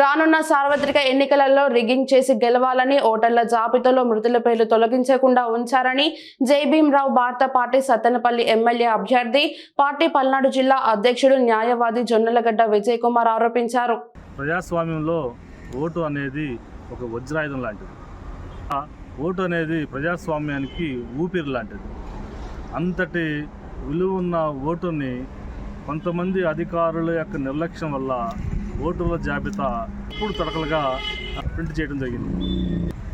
రానున్న సార్వత్రిక ఎన్నికలలో రిగ్గింగ్ చేసి గెలవాలని ఓటర్ల జాబితాలో మృతుల పేర్లు తొలగించకుండా ఉంచారని జైభీమరావు భారత పార్టీ సత్తెనపల్లి ఎమ్మెల్యే అభ్యర్థి పార్టీ పల్నాడు జిల్లా అధ్యక్షుడు న్యాయవాది జొన్నలగడ్డ విజయ్ కుమార్ ఆరోపించారు. ప్రజాస్వామ్యంలో ఓటు అనేది ఒక వజ్రాయుధం లాంటిది. ఓటు అనేది ప్రజాస్వామ్యానికి ఊపిరి లాంటిది. అంతటి విలువ ఉన్న ఓటుని కొంతమంది అధికారుల యొక్క నిర్లక్ష్యం వల్ల ఓటర్ల జాబితా ఇప్పుడు తడకలుగా ప్రింట్ చేయడం జరిగింది.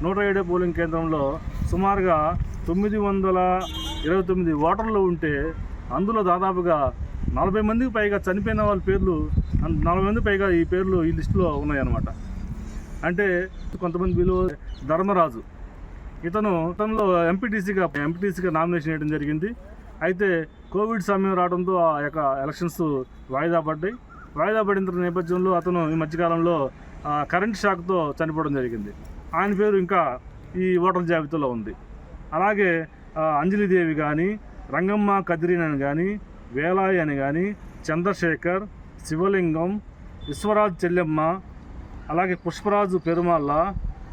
నూట ఏడు పోలింగ్ కేంద్రంలో సుమారుగా తొమ్మిది వందల ఇరవై తొమ్మిది ఓటర్లు ఉంటే అందులో దాదాపుగా నలభై మందికి పైగా చనిపోయిన వాళ్ళ పేర్లు నలభై మంది పైగా ఈ పేర్లు ఈ లిస్టులో ఉన్నాయన్నమాట. అంటే కొంతమంది విలువ ధర్మరాజు. ఇతను గతంలో ఎంపీటీసీగా ఎంపీటీసీగా నామినేషన్ చేయడం జరిగింది. అయితే కోవిడ్ సమయం రావడంతో ఆ యొక్క ఎలక్షన్స్ వాయిదా పడ్డాయి. వాయిదా పడిన నేపథ్యంలో అతను ఈ మధ్యకాలంలో కరెంట్ షాక్తో చనిపోవడం జరిగింది. ఆయన పేరు ఇంకా ఈ ఓటర్ జాబితాలో ఉంది. అలాగే అంజలిదేవి కానీ రంగమ్మ కదిరిన్ అని కానీ వేలాయి అని కానీ చంద్రశేఖర్ శివలింగం విశ్వరాజ్ చెల్లెమ్మ అలాగే పుష్పరాజు పెరుమాళ్ళ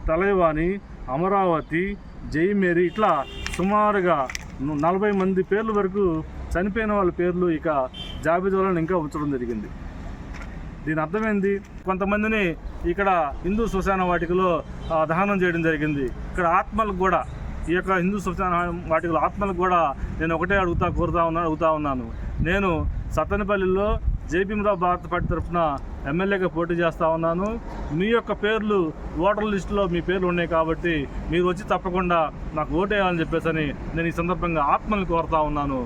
తలైవాణి అమరావతి జయమేరి ఇట్లా సుమారుగా నలభై మంది పేర్ల వరకు చనిపోయిన వాళ్ళ పేర్లు ఇక జాబితాలను ఇంకా ఉంచడం జరిగింది. దీని అర్థమైంది? కొంతమందిని ఇక్కడ హిందూ శ్మశాన వాటికలో దహనం చేయడం జరిగింది. ఇక్కడ ఆత్మలకు కూడా ఈ యొక్క హిందూ శ్మశాన వాటికలో ఆత్మలకు కూడా నేను ఒకటే అడుగుతా కోరుతా ఉన్నాను అడుగుతా ఉన్నాను. నేను సత్తనపల్లిలో జేపీరావు భారత పార్టీ తరఫున ఎమ్మెల్యేగా పోటీ చేస్తూ ఉన్నాను. మీ యొక్క పేర్లు ఓటర్ లిస్టులో మీ పేర్లు ఉన్నాయి కాబట్టి మీరు వచ్చి తప్పకుండా నాకు ఓటేయాలని చెప్పేసి నేను ఈ సందర్భంగా ఆత్మని కోరుతా ఉన్నాను.